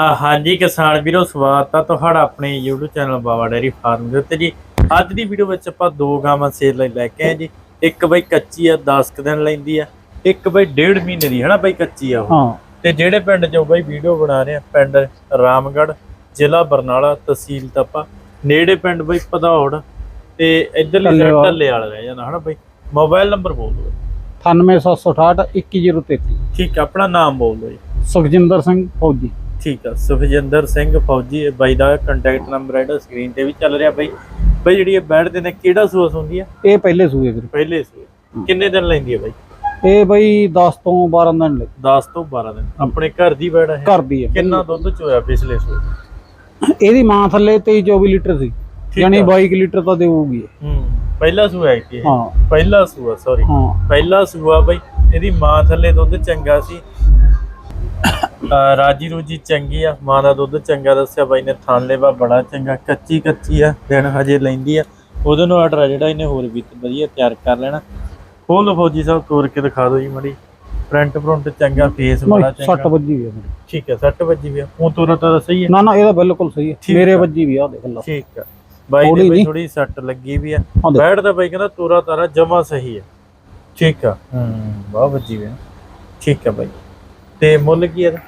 ਆ ਹਾਂਜੀ ਕਿਸਾਨ ਵੀਰੋ ਸਵਾਗਤ ਆ ਤੁਹਾਡਾ ਆਪਣੇ YouTube channel Bawa dairy farm ਦੇ ਉੱਤੇ ਜੀ। ਅੱਜ ਦੀ ਵੀਡੀਓ ਵਿੱਚ ਆਪਾਂ ਦੋ ਗਾਵਾਂ ਸੇਲ ਲਈ ਲੈ ਕੇ ਆਏ ਜੀ। ਇੱਕ ਬਈ ਕੱਚੀ ਆ 10 ਕੁ ਦਿਨ ਲੈਂਦੀ ਆ। ਇੱਕ ਬਈ ਡੇਢ ਮਹੀਨੇ ਦੀ ਹਨਾ ਬਈ ਕੱਚੀ ਆ ਉਹ। ਤੇ ਜਿਹੜੇ ਪਿੰਡ ਚੋਂ ਬਈ ਵੀਡੀਓ ਬਣਾ ਰਹੇ ਆ ਪਿੰਡ ਰਾਮਗੜ੍ਹ ਜ਼ਿਲ੍ਹਾ ਬਰਨਾਲਾ ਤਹਿਸੀਲ ਤਪਾ ਨੇੜੇ ਪਿੰਡ ਬਈ ਪਧੌੜ ਤੇ ਇਧਰਲੇ ਸਾਈਡ। ਢੱਲੇ ਵਾਲਾ ਰਹਿ ਜਾਂਦਾ ਹਨਾ ਬਈ। ਮੋਬਾਈਲ ਨੰਬਰ ਬੋਲ ਦਿਓ। 98768 21033 ਠੀਕ ਆ ਆਪਣਾ ਨਾਮ ਬੋਲ ਦਿਓ ਜੀ। ਸੁਖਜਿੰਦਰ ਸਿੰਘ ਫੌਜੀ। ਠੀਕ ਆ। ਸੁਖਜਿੰਦਰ ਸਿੰਘ ਫੌਜੀ ਇਹ ਬਾਈ ਦਾ ਕੰਟੈਕਟ ਨੰਬਰ ਹੈ ਜਿਹੜਾ ਸਕਰੀਨ ਤੇ ਵੀ ਚੱਲ ਰਿਹਾ ਬਾਈ। ਬਾਈ ਜਿਹੜੀ ਇਹ ਬੈਠਦੇ ਨੇ ਕਿਹੜਾ ਸੂਸ ਹੁੰਦੀ ਆ? ਇਹ ਪਹਿਲੇ ਸੂਏ ਵੀਰ। ਪਹਿਲੇ ਸੂਏ। ਕਿੰਨੇ ਦਿਨ ਲੈਂਦੀ ਹੈ ਬਾਈ? ਇਹ ਬਈ 10 ਤੋਂ 12 ਦਿਨ ਲੈ 10 ਤੋਂ 12 ਦਿਨ। ਆਪਣੇ ਘਰ ਦੀ ਬੈੜ ਹੈ। ਘਰ ਦੀ ਹੈ। ਕਿੰਨਾ ਦੁੱਧ ਚੋਇਆ ਪਿਛਲੇ ਸੂਏ? ਇਹਦੀ ਮਾਂ ਥੱਲੇ 23 24 ਲੀਟਰ ਸੀ। ਯਾਨੀ ਆ। 22 ਕੁ ਲੀਟਰ ਤਾਂ ਦੇਊਗੀ। ਹੂੰ ਪਹਿਲਾ ਸੂਆ ਹੈ ਕਿ? ਹਾਂ। ਪਹਿਲਾ ਸੂਆ ਸੌਰੀ ਹਾਂ। ਪਹਿਲਾ ਸੂਆ ਬਾਈ। ਇਹਦੀ ਮਾਂ ਥੱਲੇ ਦੁੱਧ ਚੰਗਾ ਸੀ। ਰਾਜੀ ਰੂਜੀ ਚੰਗੀ ਆ ਮਾਂ ਦਾ ਦੁੱਧ ਚੰਗਾ ਦੱਸਿਆ ਬਾਈ ਨੇ ਥਣ ਲੇਵਾ ਬੜਾ ਚੰਗਾ ਕੱਚੀ ਕੱਚੀ ਆ ਦਿਨ ਹਜੇ ਲੈਂਦੀ ਆ। ਉਹਦੇ ਨੂੰ ਆਰਡਰ ਜਿਹੜਾ ਇਹਨੇ ਹੋਰ ਵੀ ਵਧੀਆ ਤਿਆਰ ਕਰ ਲੈਣਾ। ਖੋਲ ਫੌਜੀ ਸਾਹਿਬ ਤੋਰ ਕੇ ਦਿਖਾ ਦਿਓ ਜੀ ਮੜੀ। ਫਰੰਟ ਫਰੰਟ ਚੰਗਾ ਫੇਸ ਬੜਾ 60 ਚੰਗਾ। ਵੱਜੀ ਵੀ ਆ ਮੇਰੀ। ਠੀਕ ਹੈ 60 ਵੱਜੀ ਵੀ ਆ। ਉਹ ਤੋਰਾ ਤਾਂ ਸਹੀ ਹੈ ਨਾ ਨਾ ਇਹਦਾ ਬਿਲਕੁਲ ਸਹੀ ਹੈ ਮੇਰੇ। ਵੱਜੀ ਵੀ ਆ ਦੇਖ ਲਓ। ਠੀਕ ਆ। ਬਾਈ ਦੇ ਬਈ। ਥੋੜੀ ਸੱਟ ਲੱਗੀ ਵੀ ਆ। ਹਾਂ ਦੇਖ। ਬੈਠ ਦਾ ਬਾਈ ਕਹਿੰਦਾ ਤੋਰਾ ਤਾਰਾ ਜਮਾ ਸਹੀ ਹੈ ਠੀਕ ਆ। ਹੂੰ ਬਹੁਤ ਵੱਜੀ ਵੀ ਆ। ਠੀਕ ਆ ਬਾਈ। ਤੇ ਮੁੱਲ ਕੀ ਹੈ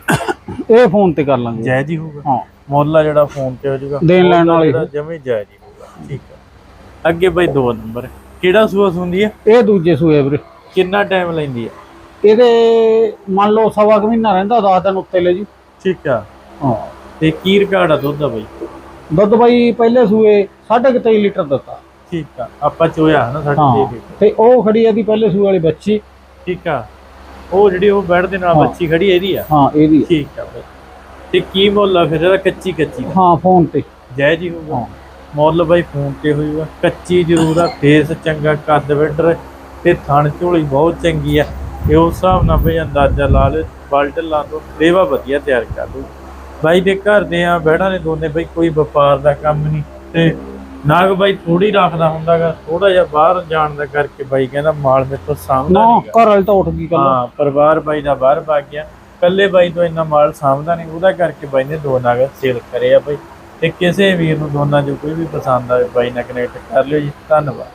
ਇਹ ਫੋਨ ਤੇ ਕਰ ਲਾਂਗੇ। ਜਾਇਜ਼ ਹੀ ਹੋਊਗਾ। ਹਾਂ। ਮੁੱਲ ਆ ਜਿਹੜਾ ਫੋਨ ਤੇ ਹੋ ਜਾਊਗਾ। ਦੇਣ ਲੈਣ ਵਾਲੀ। ਜਮੇ ਜਾਇਜ਼ ਹੀ ਹੋਊਗਾ। ਠੀਕ ਆ। ਅੱਗੇ ਬਾਈ ਦੋ ਨੰਬਰ। ਕਿਹੜਾ ਸੂਆ ਹੁੰਦੀ ਹੈ ਇਹ ਦੂਜੇ ਸੂਏ ਵੀਰੇ। ਕਿੰਨਾ ਟਾਈਮ ਲੈਂਦੀ ਹੈ ਇਹਦੇ ਮੰਨ ਲਓ ਸਵਾ ਕੁ ਮਹੀਨਾ ਰਹਿੰਦਾ 10 ਦਿਨ ਉੱਤੇ ਲੈ ਜੀ। ਠੀਕ ਆ। ਹਾਂ। ਤੇ ਕੀ ਰਿਕਾਰਡ ਆ ਦੁੱਧ ਦਾ ਬਾਈ? ਦੁੱਧ ਬਾਈ ਪਹਿਲੇ ਸੂਏ 23 ਲੀਟਰ ਦਿੱਤਾ। ਠੀਕ ਆ। ਆਪਾਂ ਚੋਇਆ ਹਨਾ ਸਾਡੇ ਹਾਂ। ਤੇ ਉਹ ਖੜੀ ਆ ਦੀ ਪਹਿਲੇ ਸੂਏ ਵਾਲੀ ਬੱਚੀ। ਠੀਕ ਆ। ਉਹ ਜਿਹੜੀ ਉਹ ਬੈਠ ਦੇ ਨਾਲ ਹਾਂ। ਬੱਚੀ ਖੜੀ ਇਹਦੀ ਆ? ਹਾਂ ਇਹਦੀ ਆ। ਠੀਕ ਆ ਬਾਈ। ਤੇ ਕੀ ਮੁੱਲ ਆ ਫਿਰ ਇਹਦਾ? ਕੱਚੀ ਕੱਚੀ ਦਾ? ਹਾਂ ਫੋਨ ਤੇ। ਜਾਇਜ਼ ਹੀ ਹੋਊਗਾ। ਹਾਂ। ਮੁੱਲ ਬਾਈ ਫੋਨ ਤੇ ਹੋਊਗਾ। ਕੱਚੀ ਜ਼ਰੂਰ ਆ ਫੇਸ ਚੰਗਾ ਕੱਦ ਬਿੱਡਰ ਤੇ ਥਣ ਝੋਲੀ ਬਹੁਤ ਚੰਗੀ ਆ। ਇਹ ਉਸ ਹਿਸਾਬ ਨਾਲ ਬਈ ਅੰਦਾਜ਼ਾ ਲਾ ਲਓ ਬਲਟ ਲਾ ਦੋ ਦੇਵਾ ਵਧੀਆ ਤਿਆਰ ਕਰ ਦੋ ਬਾਈ ਦੇ ਘਰ ਦੇ ਆ ਬਹਿਣਾ ਨੇ ਦੋਨੇ ਬਈ ਕੋਈ ਵਪਾਰ ਦਾ ਕੰਮ ਨਹੀਂ। ਤੇ ਨਾਗ ਬਾਈ ਥੋੜੀ ਰੱਖਦਾ ਹੁੰਦਾਗਾ ਥੋੜਾ ਜਿਹਾ ਬਾਹਰ ਜਾਣ ਦਾ ਕਰਕੇ ਬਾਈ ਕਹਿੰਦਾ ਮਾਲ ਮੇਰੇ ਤੋਂ ਸਾਹਮਣਾ ਨਾ ਨਹੀਂ ਘਰ ਵਾਲੀ ਤਾਂ ਉੱਠ ਗਈ ਕੱਲ ਹਾਂ ਪਰਿਵਾਰ ਬਾਈ ਦਾ ਬਾਹਰ ਭੱਗ ਗਿਆ। ਕੱਲੇ ਬਾਈ ਤੋਂ ਇੰਨਾ ਮਾਲ ਸਾਂਭਦਾ ਨਹੀਂ ਉਹਦਾ ਕਰਕੇ ਬਾਈ ਨੇ ਦੋ ਨਾਗ ਸੇਲ ਕਰੇ ਆ ਬਾਈ। ਤੇ ਕਿਸੇ ਵੀਰ ਨੂੰ ਦੋਨਾਂ ਚੋਂ ਕੋਈ ਵੀ ਪਸੰਦ ਆਵੇ ਬਾਈ ਨਾਲ ਕਨੈਕਟ ਕਰ ਲਿਓ ਜੀ। ਧੰਨਵਾਦ।